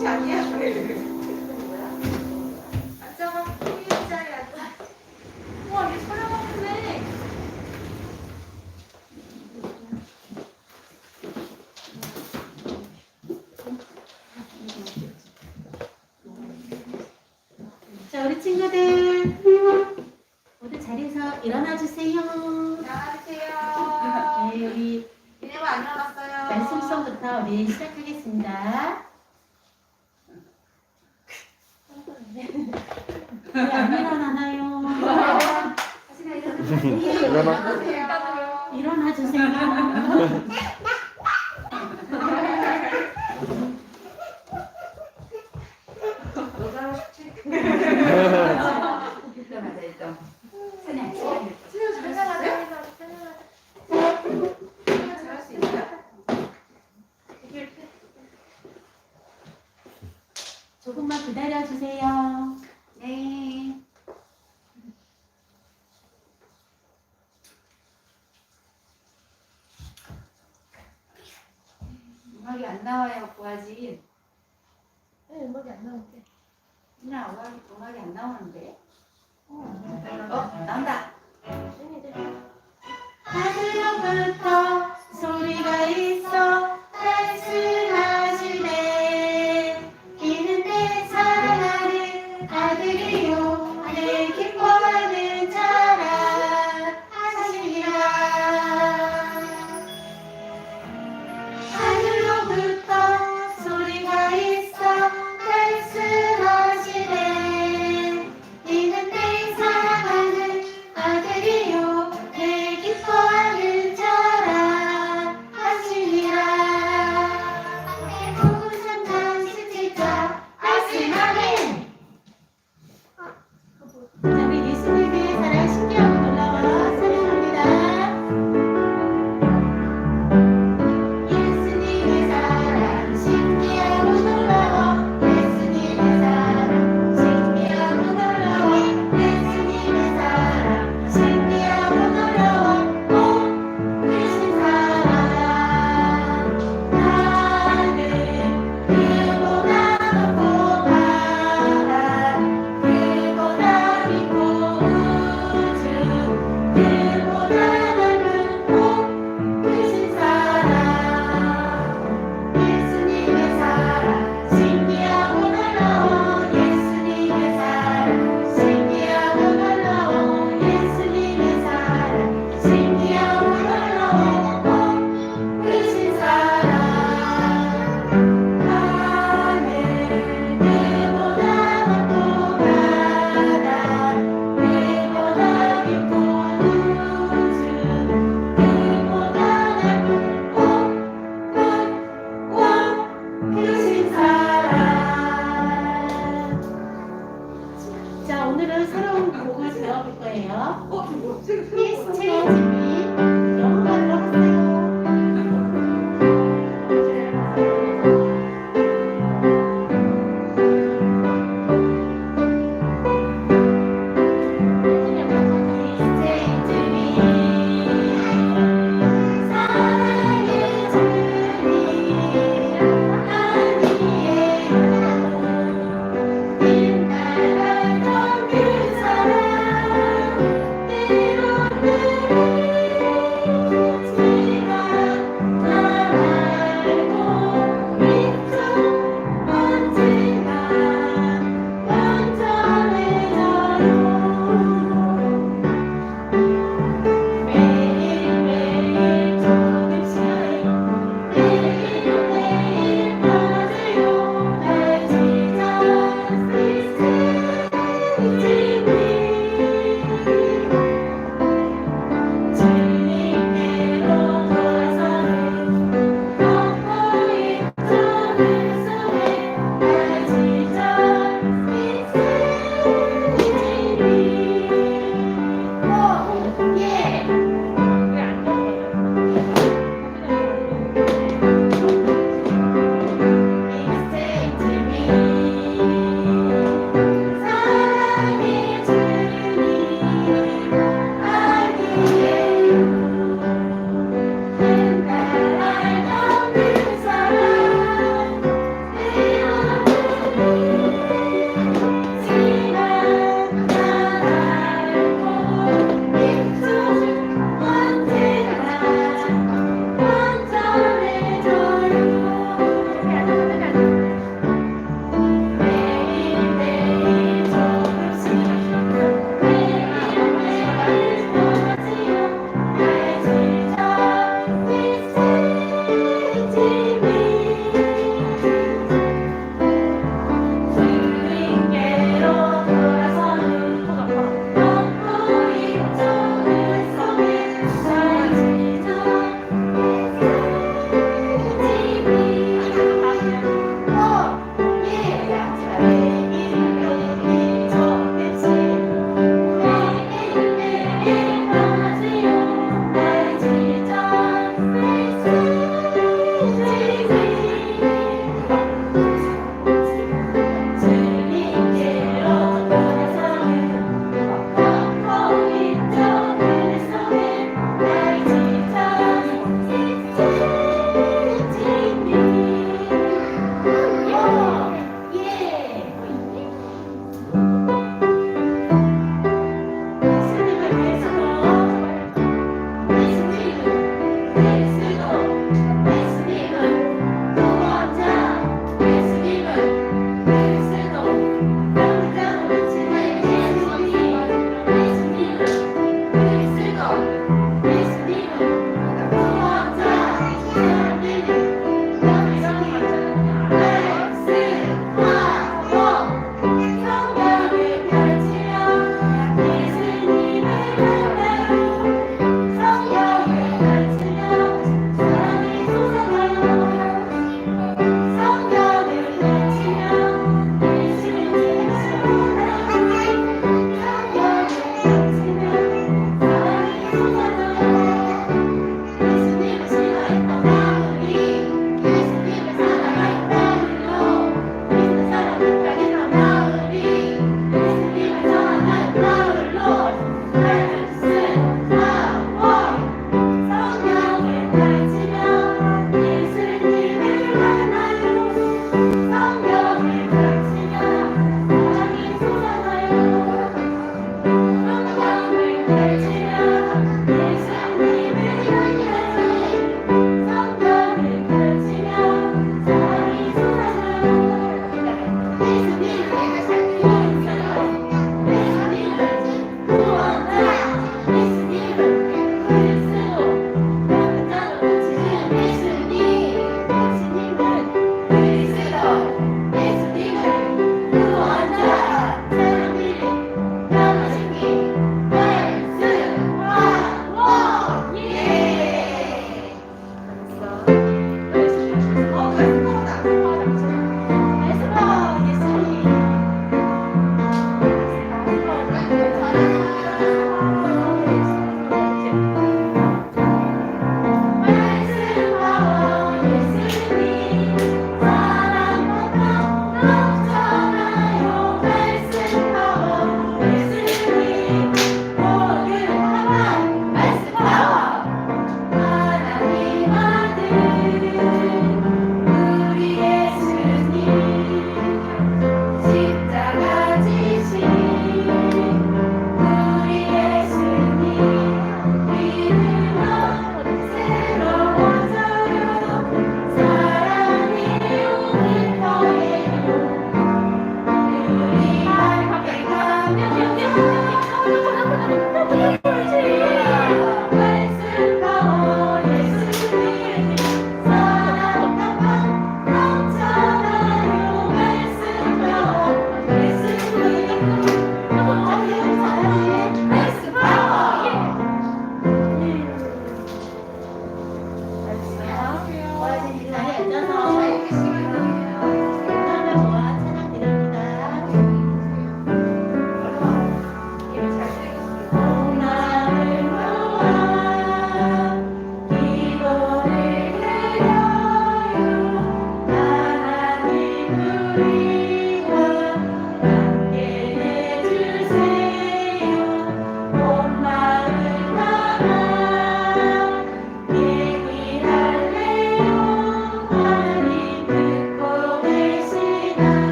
꽃이 아니야. 앉아봐. 일자리 앉아. 우와, 얘 촬영하는데. 자, 우리 친구들 모두 자리에서 일어나 주세요. 안녕하세요. 네, 우리 이네만 안 일어났어요. 말씀성부터 우리 시작하겠습니다. 왜 안 일어나나요? 다시가 일어나세요. 일어나세요. 일어나 주세요. 일어나자 일단 선야 시간이 수영 잘 나가네. 수영 잘할 수 있어요? 조금만 기다려 주세요. 네 음악이 안 나와요 구하지 네, 음악이 안 나오는데. 그냥 음악이 음악이 안 나오는데 어 나온다 하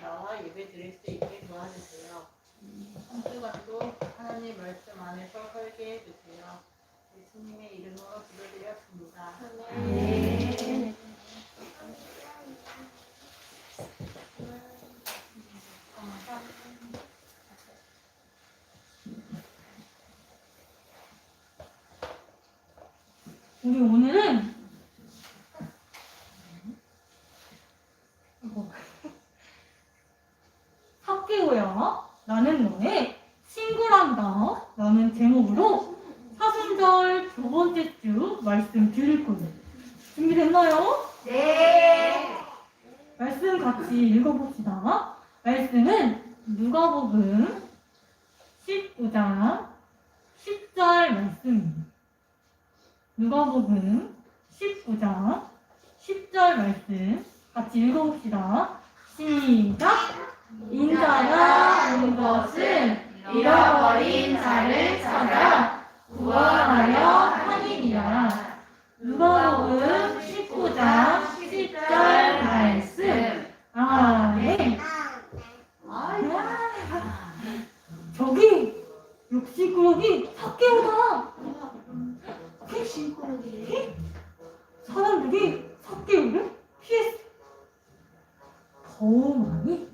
나와 예배 드릴 수 있게 도와주세요. 한 주간도 하나님 말씀 안에서 설계해 주세요. 예수님의 이름으로 기도드렸습니다. 네. 우리 오늘은 이거. 너의 친구란다 라는 제목으로 사순절 두 번째 주 말씀 드릴 거예요 준비됐나요? 네. 말씀 같이 읽어봅시다 말씀은 누가복음 19장 10절 말씀입니다 누가복음 19장 10절 말씀 같이 읽어봅시다. 시작! 인자가 온 것은 잃어버린 자를 찾아 구원하려 함이니라. 누가복음 19장 10절 말씀. 아멘. 저기 역시 그러기 사개오다 사람들이 사개오를 피했어. 더 많이,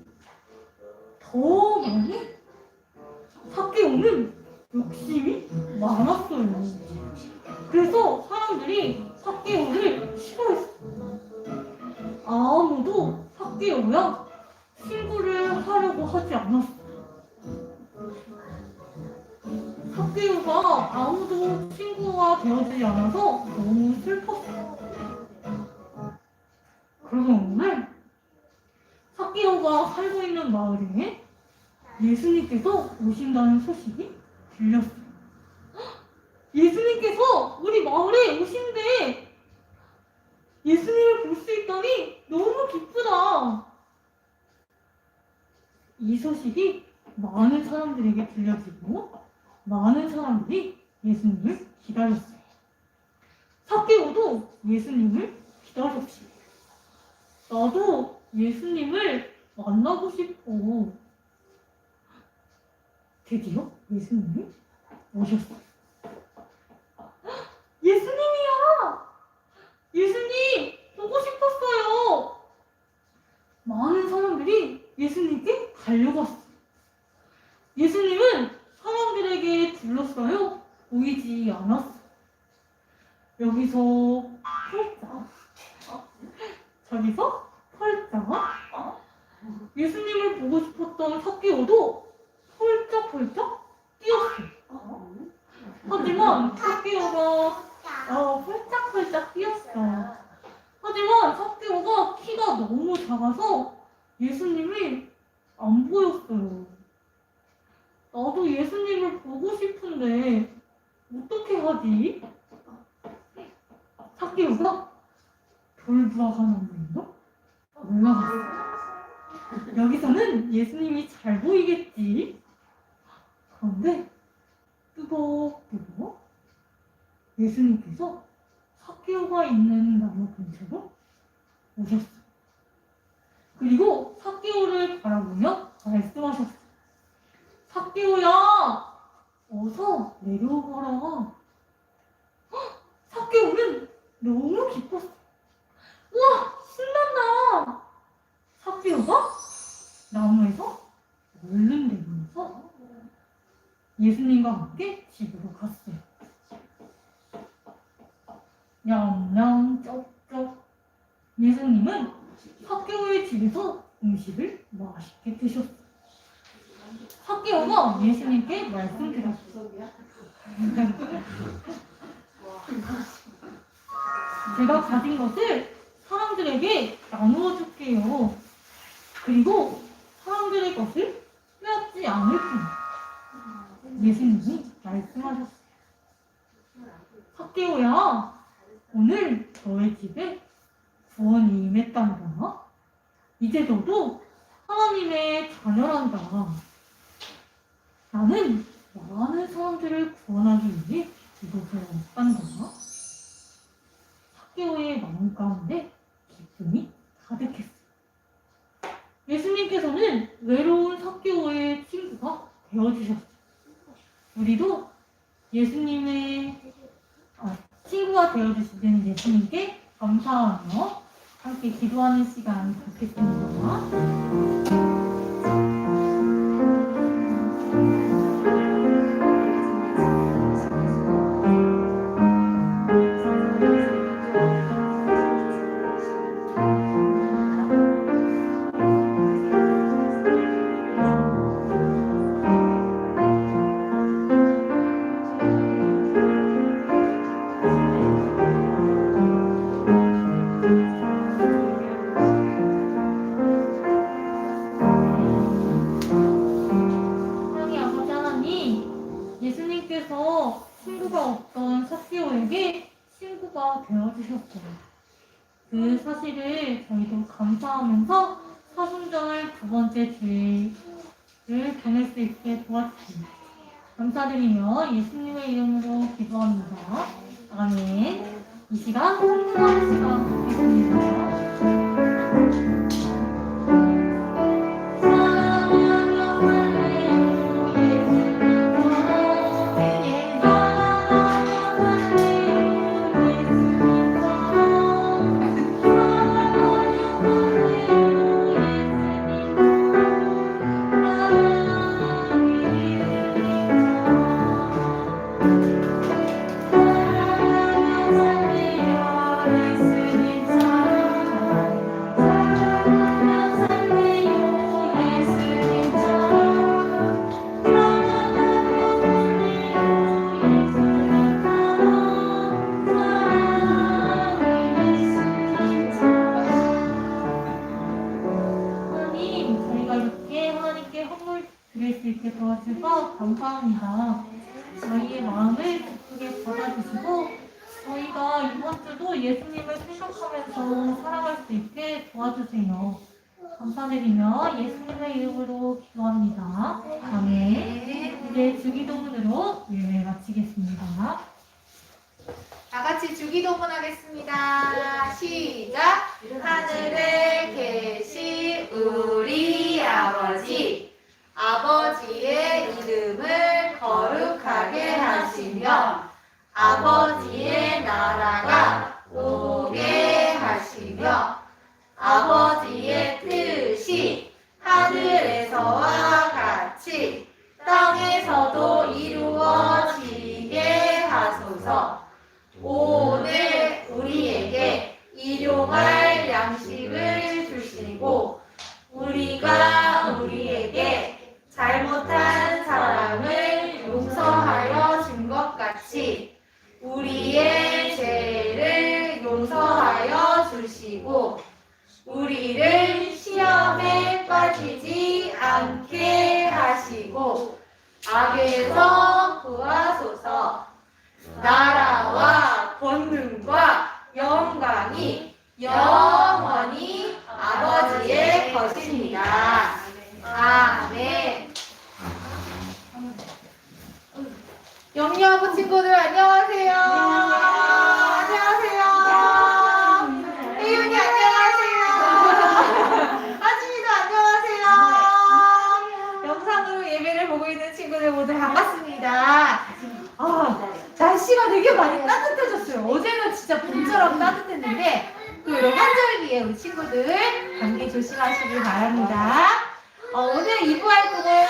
더 많이 사개오는 욕심이 많았어요. 그래서 사람들이 사개오를 싫어했어. 아무도 사개오야 친구를 하려고 하지 않았어. 사개오가 아무도 친구가 되어주지 않아서 너무 슬펐어. 그러던 오늘 사개오가 살고 있는 마을에 예수님께서 오신다는 소식이 들렸어. 헉! 예수님께서 우리 마을에 오신대. 예수님을 볼 수 있다니 너무 기쁘다. 이 소식이 많은 사람들에게 들려지고 많은 사람들이 예수님을 기다렸어요. 사개오도 예수님을 기다렸지. 나도 예수님을 만나고 싶어. 드디어 예수님이 오셨어요. 예수님이야! 예수님 보고 싶었어요. 많은 사람들이 예수님께 달려갔어. 예수님은 사람들에게 둘러싸여 보이지 않았어. 여기서 펄쩍, 저기서 펄쩍. 예수님을 보고 싶었던 사개오도 펄쩍펄쩍 뛰었어. 하지만 사개오가 어, 펄짝펄짝 뛰었어. 하지만 사개오가 키가 너무 작아서 예수님이 안 보였어요. 나도 예수님을 보고 싶은데 어떻게 하지? 사개오가 돌부화가 나무로 올라갔어. 여기서는 예수님이 잘 보이겠지. 그런데 뚜벅뚜벅 예수님께서 사개오가 있는 나무 근처로 오셨어. 그리고 사개오를 바라보며 말씀하셨어. 사개오야, 어서 내려오거라. 헉, 사개오는 너무 기뻤어. 우와, 신난다. 사개오가 나무에서 얼른 내려와서 예수님과 함께 집으로 갔어요. 냠냠 쩝쩝 예수님은 사개오의 집에서 음식을 맛있게 드셨어요. 사개오가 예수님께 말씀드렸어요. 제가 가진 것을 사람들에게 나누어 줄게요. 그리고 사람들의 것을 빼앗지 않을 뿐. 예수님이 말씀하셨어요. 석기호야, 오늘 너의 집에 구원이 임했단다. 이제 너도 하나님의 자녀란다. 나는 많은 사람들을 구원하기 위해 이곳에 왔단다. 석기호의 마음 가운데 기쁨이 가득했어. 예수님께서는 외로운 석기호의 친구가 되어주셨어. 우리도 예수님의 아, 친구가 되어주시는 예수님께 감사하며 함께 기도하는 시간 갖겠습니다. 이렇게 하나님께 헌물 드릴 수 있게 도와주셔서 감사합니다. 저희의 마음을 기쁘게 받아주시고 저희가 이번 주도 예수님을 생각하면서 살아갈 수 있게 도와주세요. 감사드리며 예수님의 이름으로 기도합니다. 아멘. 이제 주기도문으로 예배 마치겠습니다. 다 같이 주기도문 하겠습니다. 시작. 하늘에 계신 우리 아버지, 아버지의 이름을 거룩하게 하시며, 아버지의 나라가 오게 하시며, 아버지의 뜻이 하늘에서와 영원히 아버지의 것입니다. 아멘. 영유아부 친구들. 안녕하세요. 혜윤이 안녕하세요. 하진이도 안녕하세요. 영상으로 예배를 보고 있는 친구들 모두 반갑습니다. 아, 날씨가 되게 많이 따뜻해졌어요. 어제는 진짜 봄처럼 따뜻했는데 또 이런 환절기에 우리 친구들 감기 조심하시길 바랍니다. 어, 오늘 2부 활동은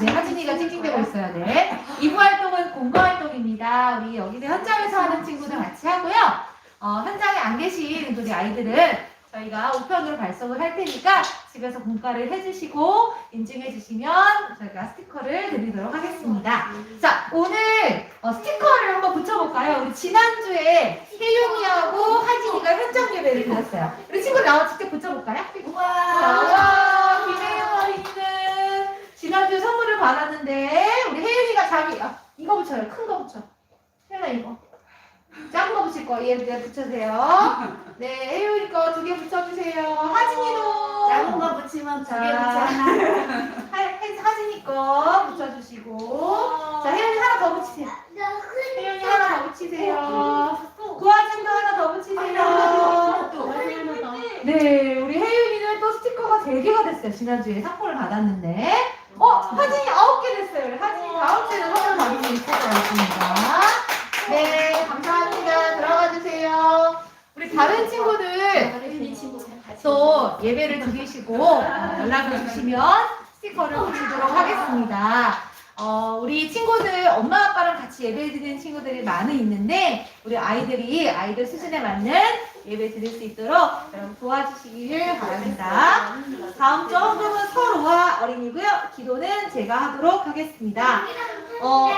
네, 하진이가 찡찡대고 있어야 돼. 2부 활동은 공부 활동입니다. 우리 여기는 현장에서 하는 친구들 같이 하고요. 어, 현장에 안 계신 우리 아이들은 저희가 우편으로 발송을 할 테니까 집에서 공과를 해주시고 인증해 주시면 저희가 스티커를 드리도록 하겠습니다. 자, 오늘 어, 스티커를 한번 붙여볼까요? 우리 지난주에 혜윤이하고 하진이가 현장 예배를 드렸어요. 우리 친구 나와 직접 붙여볼까요? 와, 김혜윤 어린이는 지난주에 선물을 받았는데 우리 혜윤이가 자기 아, 이거 붙여요. 큰 거 붙여. 혜윤아 이거. 작은 거 붙일 거. 얘, 얘 붙여주세요. 네, 혜윤이 거 두 개 붙여주세요. 하진이도. 작은 거 붙이면 두 개. 하, 혜- 하진이 거 붙여주시고. 자, 혜윤이 하나 더 붙이세요. 혜윤이 하나 더 붙이세요. 구하진도 하나 더 붙이세요. 네, 우리 혜윤이는 또 스티커가 3개가 됐어요. 지난주에 상품을 받았는데. 어, 하진이 예배를 드리시고 어, 연락을 주시면 스티커를 붙이도록 하겠습니다. 어, 우리 친구들 엄마 아빠랑 같이 예배 드리는 친구들이 많이 있는데 우리 아이들이 아이들 수준에 맞는 예배 드릴 수 있도록 여러분 도와주시기를 바랍니다. 다음 점은 서로와 어린이고요. 기도는 제가 하도록 하겠습니다. 어,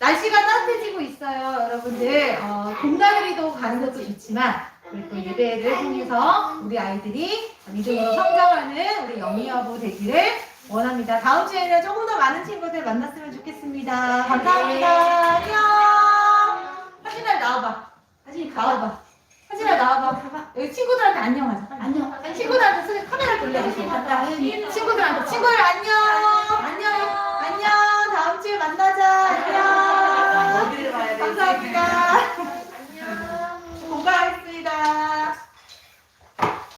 날씨가 따뜻해지고 있어요, 여러분들. 어, 봄나들이도 가는 것도 좋지만 그리고 또 예배를 통해서 우리 아이들이 믿음으로 성장하는 우리 영희여부 되기를 원합니다. 다음 주에는 조금 더 많은 친구들 만났으면 좋겠습니다. 감사합니다. 안녕. 사진을 나와봐. 사진이 나와봐. 사진을 나와봐. 여기 친구들한테 안녕하자. 안녕. 친구들한테 소리 카메라 돌려줘. 친구들한테 친구들 안녕. 안녕. 안녕. 다음 주에 만나자. 안녕. 감사합니다. 안녕. 고마워. Tchau!